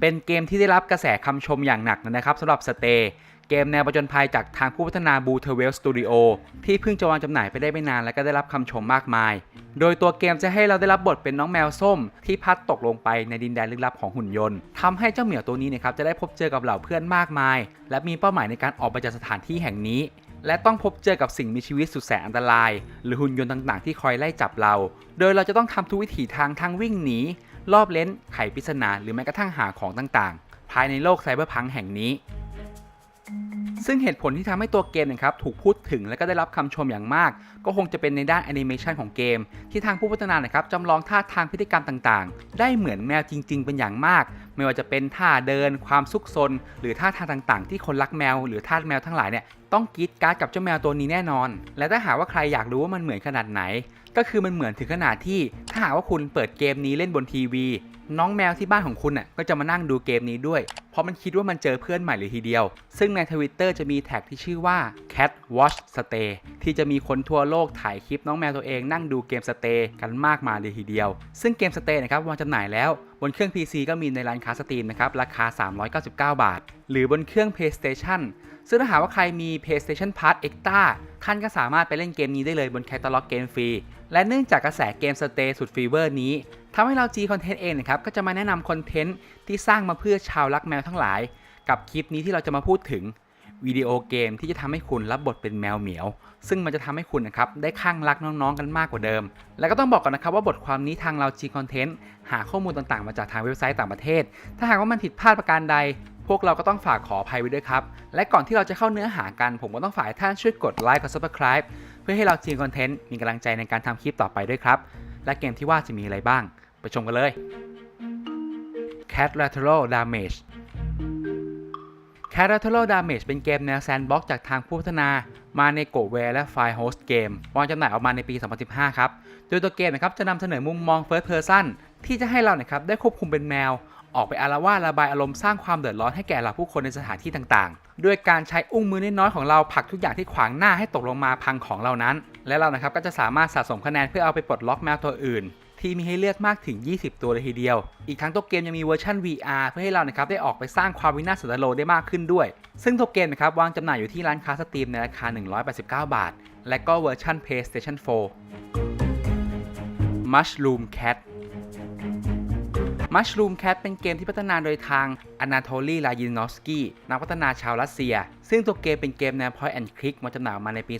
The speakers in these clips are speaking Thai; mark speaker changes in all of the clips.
Speaker 1: เป็นเกมที่ได้รับกระแสคำชมอย่างหนักนะครับสำหรับสเตย์เกมแนวประจนภัยจากทางผู้พัฒนาบูเทเวลสตูดิโอที่เพิ่งจะวางจำหน่ายไปได้ไม่นานและก็ได้รับคำชมมากมาย โดยตัวเกมจะให้เราได้รับบทเป็นน้องแมวส้ม ที่พัดตกลงไปในดินแดนลึกลับของหุ่นยนต์ทำให้เจ้าเหมียวตัวนี้นะครับจะได้พบเจอกับเหล่าเพื่อนมากมาย และมีเป้าหมายในการออกไปจากสถานที่แห่งนี้ และต้องพบเจอกับสิ่งมีชีวิตสุดแสนอันตราย หรือหุ่นยนต์ต่างๆ ที่คอยไล่จับเรา โดยเราจะต้องทำทุกวิถีทางทั้งวิ่งหนี รอบเลนไขปริศนาหรือแม้กระทั่งหาของต่างๆ ภายในโลกไซเบอร์พังแห่งนี้ ซึ่งเหตุผลที่ทำให้ตัวเกมนะครับถูกพูดถึงและก็ได้รับคำชมอย่างมาก ก็คงจะเป็นในด้านแอนิเมชันของเกม ที่ทางผู้พัฒนานะครับจำลองท่าทางพฤติกรรมต่างๆ ได้เหมือนแมวจริง ๆ เป็นอย่างมาก ไม่ว่าจะเป็นท่าเดิน ความซุกซน หรือท่าทางต่างๆ ที่คนรักแมว หรือทาสแมวทั้งหลายเนี่ยต้องกีดการ์ดกับเจ้าแมวตัวนี้แน่นอน และถ้าหากว่าใครอยากรู้ว่ามันเหมือนขนาดไหน ก็คือมันเหมือนถึงขนาดที่ถ้าหากว่าคุณเปิดเกมนี้เล่นบนทีวี น้องแมวที่บ้านของคุณน่ะก็จะมานั่งดูเกมนี้ด้วย เพราะมันคิดว่ามันเจอเพื่อนใหม่เลยทีเดียว ซึ่งในทวิตเตอร์จะมีแท็กที่ชื่อว่า cat watch stay ที่จะมีคนทั่วโลกถ่ายคลิปน้องแมวตัวเองนั่งดูเกม stay กันมากมายเลยทีเดียว ซึ่งเกม stay นะครับวางจำหน่ายแล้วบนเครื่อง PC ก็มีในร้านค้าสตรีมนะครับราคา 399 บาท หรือบนเครื่อง PlayStation ซึ่งถ้าหากว่าใครมี PlayStation Plus Extra ท่านก็สามารถไปเล่นเกมนี้ได้เลยบนแคตตาล็อกเกมฟรี และเนื่องจากกระแสเกมสเตย์สุดฟีเวอร์นี้ทำให้เรา G Content เองนะครับก็จะมาแนะนำคอนเทนต์ที่สร้างมาเพื่อชาวรักแมวทั้งหลาย กับคลิปนี้ที่เราจะมาพูดถึงวิดีโอเกมที่จะทำให้คุณรับบทเป็นแมวเหมียว ซึ่งมันจะทำให้คุณนะครับได้ข้างรักน้องๆกันมากกว่าเดิม แล้วก็ต้องบอกก่อนนะครับว่าบทความนี้ทางเรา G Content หาข้อมูลต่างๆ มาจากทางเว็บไซต์ต่างประเทศ ถ้าหากว่ามันผิดพลาดประการใด พวกเราก็ต้องฝากขออภัยไว้ด้วยครับ และก่อนที่เราจะเข้าเนื้อหากัน ผมก็ต้องฝากท่านช่วยกดไลค์กด subscribe พื่อให้เราจีนคอนเทนต์มีกำลังใจในการทำคลิปต่อไปด้วยครับ และเกมที่ว่าจะมีอะไรบ้าง ไปชมกันเลย Cat Lateral Damage Cat Lateral Damage เป็นเกมแนวแซนด์บ็อกจากทางผู้พัฒนามาใน g o w a r e และ File Host Game วางจำหน่ายออกมาในปี 2015 ครับ โดยตัวเกมนะครับจะนำเสนอมุมมอง First Person ที่จะให้เรานะครับได้ควบคุมเป็นแมว ออกไปอารวาสระบายอารมณ์สร้างความเดือดร้อนให้แก่เหล่าผู้คนในสถานที่ต่างๆ ด้วยการใช้อุ้งมือน้อยๆของเราผลักทุกอย่างที่ขวางหน้าให้ตกลงมาพังของเหล่านั้น และเรานะครับก็จะสามารถสะสมคะแนนเพื่อเอาไปปลดล็อกแมวตัวอื่น ที่มีให้เลือกมากถึง 20 ตัวเลยทีเดียว อีกทั้งตัวเกมยังมีเวอร์ชัน VR เพื่อให้เรานะครับได้ออกไปสร้างความวินาศสันตโลได้มากขึ้นด้วย ซึ่งตัวเกมนะครับวางจำหน่ายอยู่ที่ร้านค้าสตรีมในราคา 189 บาท และก็เวอร์ชัน PlayStation 4 Mushroom Cat Mushroom Cat เป็นเกมที่พัฒนาโดยทาง Anatoly Lajinovsky นักพัฒนาชาวรัสเซีย ซึ่งตัวเกมเป็นเกมแนว Point and Click มาจำหน่ายออกมาในปี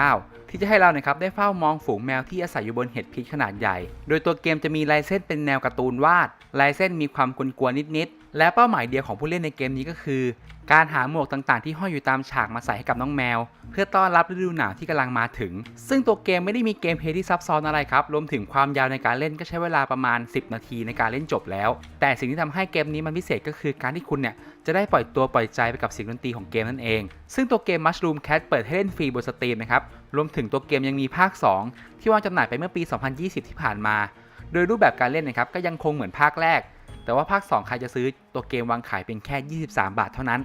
Speaker 1: 2019 ที่จะให้เรานะครับได้เฝ้ามองฝูงแมวที่อาศัยอยู่บนเห็ดพิษขนาดใหญ่ โดยตัวเกมจะมีลายเส้นเป็นแนวการ์ตูนวาดลายเส้นมีความกวนๆนิดๆและเป้าหมายเดียวของผู้เล่นในเกมนี้ก็คือ การหาหมวกต่างๆที่ห้อยอยู่ตามฉากมาใส่ให้กับน้องแมว เพื่อต้อนรับฤดูหนาวที่กำลังมาถึง ซึ่งตัวเกมไม่ได้มีเกมเพลย์ที่ซับซ้อนอะไรครับ รวมถึงความยาวในการเล่นก็ใช้เวลาประมาณ 10 นาทีในการเล่นจบแล้ว แต่สิ่งที่ทำให้เกมนี้มันพิเศษก็คือการที่คุณเนี่ยจะได้ปล่อยตัวปล่อยใจไปกับเสียงดนตรีของเกมนั่นเอง ซึ่งตัวเกม Mushroom Cat เปิดให้เล่นฟรีบนสตรีมนะครับ รวมถึงตัวเกมยังมีภาค 2 ที่วางจำหน่ายไปเมื่อปี 2020 ที่ผ่านมา โดยรูปแบบการเล่นนะครับก็ยังคงเหมือนภาคแรก แต่ว่าภาค 2 ใครจะซื้อตัวเกมวางขายเพียงแค่ 23 บาทเท่านั้น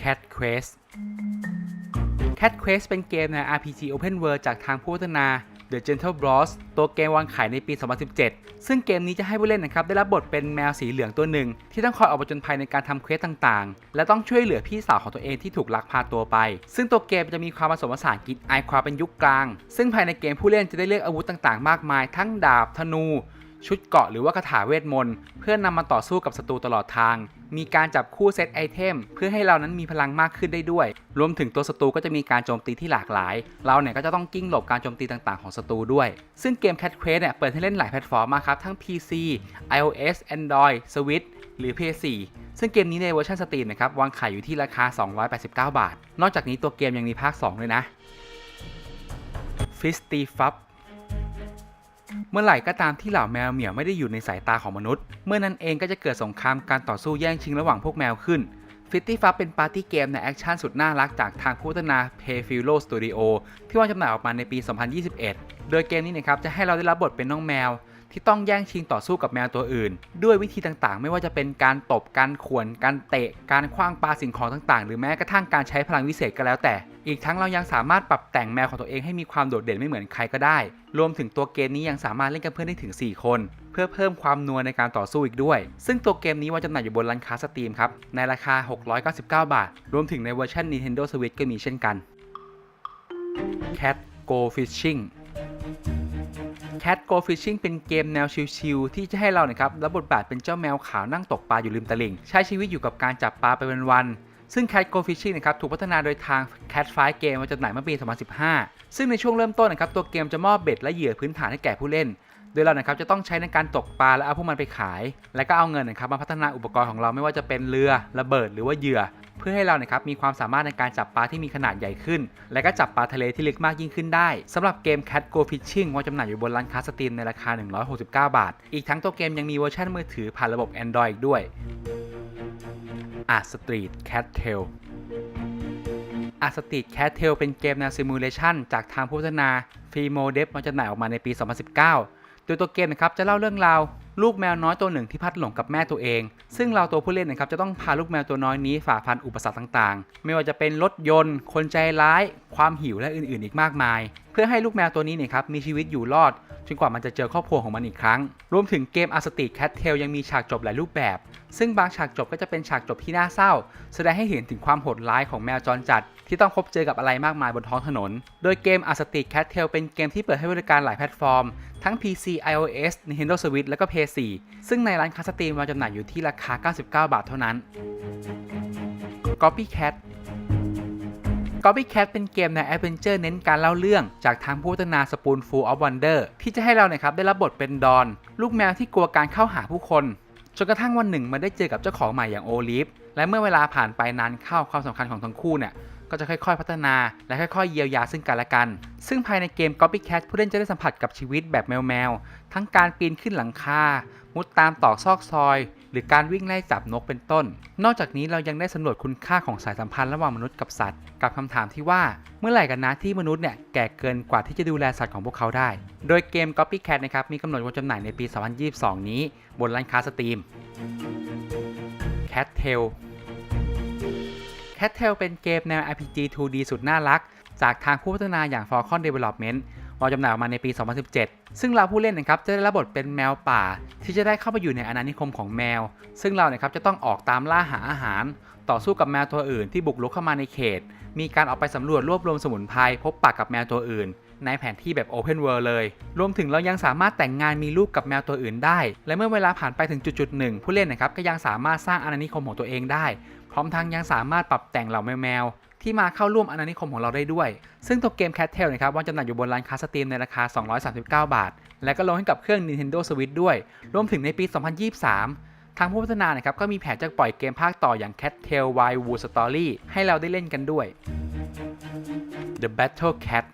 Speaker 1: Cat Quest Cat Quest เป็นเกมใน RPG Open World จากทางผู้พัฒนา The Gentle Bros ตัวเกมวางขายในปี 2017 ซึ่งเกมนี้จะให้ผู้เล่นนะครับได้รับบทเป็นแมวสีเหลืองตัวหนึ่ง ที่ต้องคอยออกผจญภัยในการทำเควสต่างๆ และต้องช่วยเหลือพี่สาวของตัวเองที่ถูกลักพาตัวไป ซึ่งตัวเกมจะมีความผสมผสานกลิ่นอความเป็นยุคกลาง ซึ่งภายในเกมผู้เล่นจะได้เลือกอาวุธต่างๆ มากมาย ทั้งดาบธนู ชุดเกราะหรือว่าคาถาเวทมนต์เพื่อนำมาต่อสู้กับศัตรูตลอดทาง มีการจับคู่เซตไอเทมเพื่อให้เรานั้นมีพลังมากขึ้นได้ด้วย รวมถึงตัวศัตรูก็จะมีการโจมตีที่หลากหลาย เราเนี่ยก็จะต้องกิ้งหลบการโจมตีต่างๆของศัตรูด้วย ซึ่งเกม Cat Quest เนี่ยเปิดให้เล่นหลายแพลตฟอร์มมากครับ ทั้ง PC iOS Android Switch หรือ PS4 ซึ่งเกมนี้ในเวอร์ชันสตรีมนะครับวางขายอยู่ที่ราคา 289 บาท นอกจากนี้ตัวเกมยังมีภาค 2 ด้วยนะ Fisty f u b เมื่อไหร่ก็ตามที่เหล่าแมวเหมียวไม่ได้อยู่ในสายตาของมนุษย์ เมื่อนั้นเองก็จะเกิดสงครามการต่อสู้แย่งชิงระหว่างพวกแมวขึ้นฟิตตี้ฟับเป็นปาร์ตี้เกมในแอคชั่นสุดน่ารักจากทางผู้พัฒนา p a y f i l o Studio ที่วางจำหน่ายออกมาในปี 2021 โดยเกมนี้นะครับจะให้เราได้รับบทเป็นน้องแมว ที่ต้องแย่งชิงต่อสู้กับแมวตัวอื่น ด้วยวิธีต่างๆ ไม่ว่าจะเป็นการตบการข่วน การเตะ การคว้างปาสิ่งของต่างๆ หรือแม้กระทั่งการใช้พลังวิเศษก็แล้วแต่ อีกทั้งเรายังสามารถปรับแต่งแมวของตัวเองให้มีความโดดเด่นไม่เหมือนใครก็ได้ รวมถึงตัวเกมนี้ยังสามารถเล่นกับเพื่อนได้ถึง 4 คน เพื่อเพิ่มความนัวในการต่อสู้อีกด้วย ซึ่งตัวเกมนี้วางจำหน่ายอยู่บนร้านค้าสตรีมครับในราคา 699 บาท รวมถึงในเวอร์ชัน Nintendo Switch ก็มีเช่นกัน Cat Go Fishing Cat Go Fishing เป็นเกมแนวชิลๆที่จะให้เรานะครับรับบทบาทเป็นเจ้าแมวขาวนั่งตกปลาอยู่ริมตลิ่ง ใช้ชีวิตอยู่กับการจับปลาไปวันๆซึ่ง Cat Go Fishing นะครับถูกพัฒนาโดยทาง Cat f i เกมมาจำหน่ายเมื่อปี 2015 ซึ่งในช่วงเริ่มต้นนะครับตัวเกมจะมอบเบ็ดและเหยื่อพื้นฐานให้แก่ผู้เล่น โดยเรานะครับจะต้องใช้ในการตกปลาและเอาพวกมันไปขาย และก็เอาเงินนะครับมาพัฒนาอุปกรณ์ของเราไม่ว่าจะเป็นเรือระเบิด หรือว่าเหยื่อ เพื่อให้เรานะครับมีความสามารถในการจับปลาที่มีขนาดใหญ่ขึ้น และก็จับปลาทะเลที่ลึกมากยิ่งขึ้นได้สำหรับเกม Cat Go Fishing วางจำหน่ายอยู่บนร้านค้าสตรีมในราคา 169 บาท อีกทั้งตัวเกมยังมีเวอร์ชันมือถือผ่านระบบ Android อีกด้วย Art Street Cat Tail Art Street Cat Tail เป็นเกมแนวซิมูเลชันจากทางผู้พัฒนา f r e e m o d e v วางจำหน่ายออกมาในปี 2019 โดยตัวเกมนะครับจะเล่าเรื่องราว ลูกแมวน้อยตัวหนึ่งที่พัดหลงกับแม่ตัวเอง ซึ่งเราตัวผู้เล่นนะครับจะต้องพาลูกแมวตัวน้อยนี้ฝ่าฟันอุปสรรคต่างๆ ไม่ว่าจะเป็นรถยนต์ คนใจร้าย ความหิวและอื่นๆ อีกมากมายเพื่อให้ลูกแมวตัวนี้เนี่ยครับมีชีวิตอยู่รอดจนกว่ามันจะเจอครอบครัวของมันอีกครั้ง รวมถึงเกม a r s t i c Cat Tail ยังมีฉากจบหลายรูปแบบ ซึ่งบางฉากจบก็จะเป็นฉากจบที่น่าเศร้า แสดงให้เห็นถึงความโหดร้ายของแมวจรจัด ที่ต้องพบเจอกับอะไรมากมายบนท้องถนน โดยเกม a r s t i c Cat Tail เป็นเกมที่เปิดให้บริการหลายแพลตฟอร์ม ทั้ง PC iOS Nintendo Switch และก็ PS4 ซึ่งในร้านค้าสตรีมวางจำหน่ายอยู่ที่ราคา 99 บาทเท่านั้น Copycat Copycat เป็นเกมในแอดเวนเจอร์เน้นการเล่าเรื่อง จากทางผู้พัฒนา Spoonful of Wonder ที่จะให้เราเนี่ยครับได้รับบทเป็นดอน ลูกแมวที่กลัวการเข้าหาผู้คน จนกระทั่งวันหนึ่งมาได้เจอกับเจ้าของใหม่อย่างโอลิฟและเมื่อเวลาผ่านไปนานเข้าความสำคัญของทั้งคู่เนี่ยก็จะค่อยๆ พัฒนาและค่อยๆ เยียวยาซึ่งกันและกัน ซึ่งภายในเกม Copycat ผู้เล่นจะได้สัมผัสกับชีวิตแบบแมวๆ ทั้งการปีนขึ้นหลังคา มุดตามตอกซอกซอย หรือการวิ่งไล่จับนกเป็นต้น นอกจากนี้เรายังได้สำรวจคุณค่าของสายสัมพันธ์ระหว่างมนุษย์กับสัตว์ กับคำถามที่ว่าเมื่อไหร่กันนะที่มนุษย์เนี่ยแก่เกินกว่าที่จะดูแลสัตว์ของพวกเขาได้ โดยเกม Copycat นะครับมีกำหนดวางจำหน่ายในปี 2022 นี้บนร้านค้าสตรีม Cat Tail Cat Tail เป็นเกมแนว RPG 2D สุดน่ารัก จากทางผู้พัฒนาอย่าง Falcon Development วาจำหน่ายออกมาในปี 2017 ซึ่งเราผู้เล่นนะครับจะได้รับบทเป็นแมวป่า ที่จะได้เข้าไปอยู่ในอาณานิคมของแมว ซึ่งเราเนี่ยครับจะต้องออกตามล่าหาอาหาร ต่อสู้กับแมวตัวอื่นที่บุกรุกเข้ามาในเขต มีการออกไปสำรวจรวบรวมสมุนไพรพบปะกับแมวตัวอื่น ในแผนที่แบบ Open World เลย รวมถึงเรายังสามารถแต่งงานมีลูกกับแมวตัวอื่นได้ และเมื่อเวลาผ่านไปถึงจุดๆหนึ่งผู้เล่นนะครับก็ยังสามารถสร้างอาณานิคมของตัวเองได้ พร้อมทั้งยังสามารถปรับแต่งเหล่าแมว ที่มาเข้าร่วมอาณานิคมของเราได้ด้วย ซึ่งตัวเกม Cat Tail นะครับวางจำหน่ายอยู่บนร้านค้าสตรีมในราคา 239 บาท และก็ลงให้กับเครื่อง Nintendo Switch ด้วย รวมถึงในปี 2023 ทางผู้พัฒนานะครับก็มีแผนจะปล่อยเกมภาคต่ออย่าง Cat Tail Wild Wood Story ให้เราได้เล่นกันด้วย The Battle Cat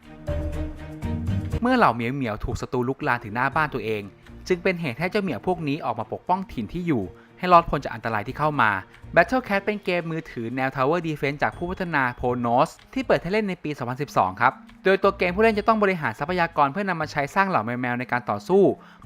Speaker 1: เมื่อเหล่าเหมียวเหมียวถูกศัตรูลุกลามถึงหน้าบ้านตัวเอง จึงเป็นเหตุให้เจ้าเหมียวพวกนี้ออกมาปกป้องถิ่นที่อยู่ ให้รอดพ้นจากอันตรายที่เข้ามา Battle Cat เป็นเกมมือถือแนว Tower Defense จากผู้พัฒนา Ponos ที่เปิดให้เล่นในปี 2012 ครับ โดยตัวเกมผู้เล่นจะต้องบริหารทรัพยากรเพื่อนำมาใช้สร้างเหล่าแมวในการต่อสู้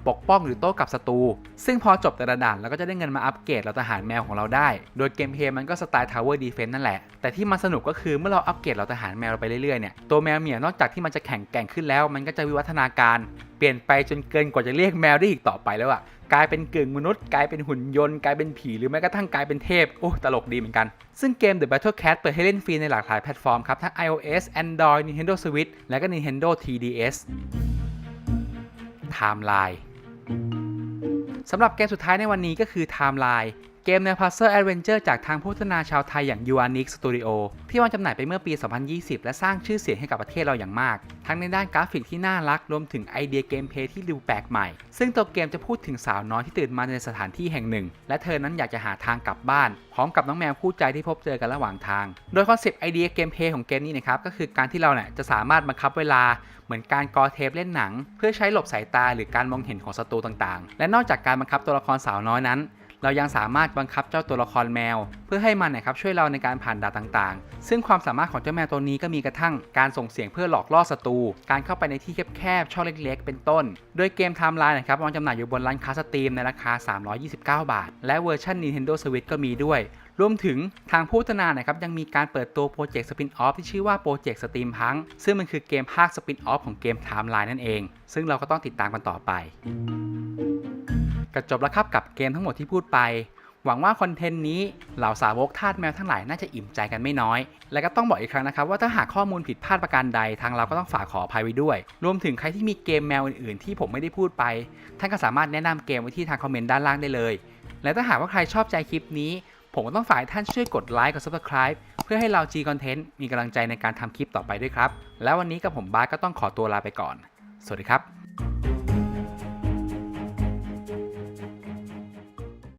Speaker 1: ปกป้องหรือโต้กลับศัตรู ซึ่งพอจบแต่ละด่านเราก็จะได้เงินมาอัปเกรดเหล่าทหารแมวของเราได้ โดยเกมเพลย์มันก็สไตล์ Tower Defense นั่นแหละ แต่ที่มันสนุกก็คือเมื่อเราอัปเกรดเหล่าทหารแมวเราไปเรื่อยๆเนี่ย ตัวแมวเหมียวนอกจากที่มันจะแข็งแกร่งขึ้นแล้ว มันก็จะวิวัฒนาการ เปลี่ยนไปจนเกินกว่าจะเรียกแมวได้อีกต่อไปแล้วอะ กลายเป็นกึ่งมนุษย์กลายเป็นหุ่นยนต์กลายเป็นผีหรือแม้กระทั่งกลายเป็นเทพโอ้ตลกดีเหมือนกัน ซึ่งเกม The Battle Cat เปิดให้เล่นฟรีในหลากหลายแพลตฟอร์มครับ ทั้ง iOS Android Nintendo Switch และก็ Nintendo TDS Timeline สำหรับเกมสุดท้ายในวันนี้ก็คือ Timeline เกมแนว Puzzle Adventure จากทางผู้พัฒนาชาวไทยอย่าง u a n i x Studio ที่วางจำหน่ายไปเมื่อปี 2020 และสร้างชื่อเสียงให้กับประเทศเราอย่างมาก ทั้งในด้านกราฟิกที่น่ารักรวมถึงไอเดียเกมเพลย์ที่ดูแปลกใหม่ ซึ่งตัวเกมจะพูดถึงสาวน้อยที่ตื่นมาในสถานที่แห่งหนึ่ง และเธอนั้นอยากจะหาทางกลับบ้าน พร้อมกับน้องแมวคู่ใจที่พบเจอกันระหว่างทาง โดยคอนเซปต์ไอเดียเกมเพลย์ของเกมนี้นะครับก็คือการที่เราเนี่ยจะสามารถบังคับเวลาเหมือนการกอเทปเล่นหนัง เพื่อใช้หลบสายตาหรือการมองเห็นของศัตรูต่างๆ และนอกจากการบังคับตัวละครสาวน้อยนั้น เรายังสามารถบังคับเจ้าตัวละครแมว เพื่อให้มันนะครับช่วยเราในการผ่านด่านต่างๆ ซึ่งความสามารถของเจ้าแมวตัวนี้ก็มีกระทั่งการส่งเสียงเพื่อหลอกล่อศัตรู การเข้าไปในที่แคบๆ ช่องเล็กๆ เป็นต้น โดยเกมไทม์ไลน์นะครับวางจำหน่ายอยู่บนร้านค้าสตรีมในราคา 329 บาท และเวอร์ชัน Nintendo Switch ก็มีด้วยรวมถึงทางผู้พัฒนานะครับยังมีการเปิดตัวโปรเจกต์สปินออฟที่ชื่อว่าโปรเจกต์สตรีมพังซึ่งมันคือเกมภาคสปินออฟของเกมไทม์ไลน์นั่นเอง ซึ่งเราก็ต้องติดตามกันต่อไป ก็จบแล้วครับกับเกมทั้งหมดที่พูดไป หวังว่าคอนเทนต์นี้เหล่าสาวกทาสแมวทั้งหลายน่าจะอิ่มใจกันไม่น้อย และก็ต้องบอกอีกครั้งนะครับว่าถ้าหากข้อมูลผิดพลาดประการใดทางเราก็ต้องฝากขออภัยไว้ด้วย รวมถึงใครที่มีเกมแมวอื่นๆ ที่ผมไม่ได้พูดไป ท่านก็สามารถแนะนำเกมไว้ที่ทางคอมเมนต์ด้านล่างได้เลย และถ้าหากว่าใครชอบใจคลิปนี้ ผมก็ต้องฝากท่านช่วยกดไลค์กด subscribe เพื่อให้เรา G Content มีกำลังใจในการทำคลิปต่อไปด้วยครับ แล้ววันนี้กับผมบาสก็ต้องขอตัวลาไปก่อน สวัสดีครับ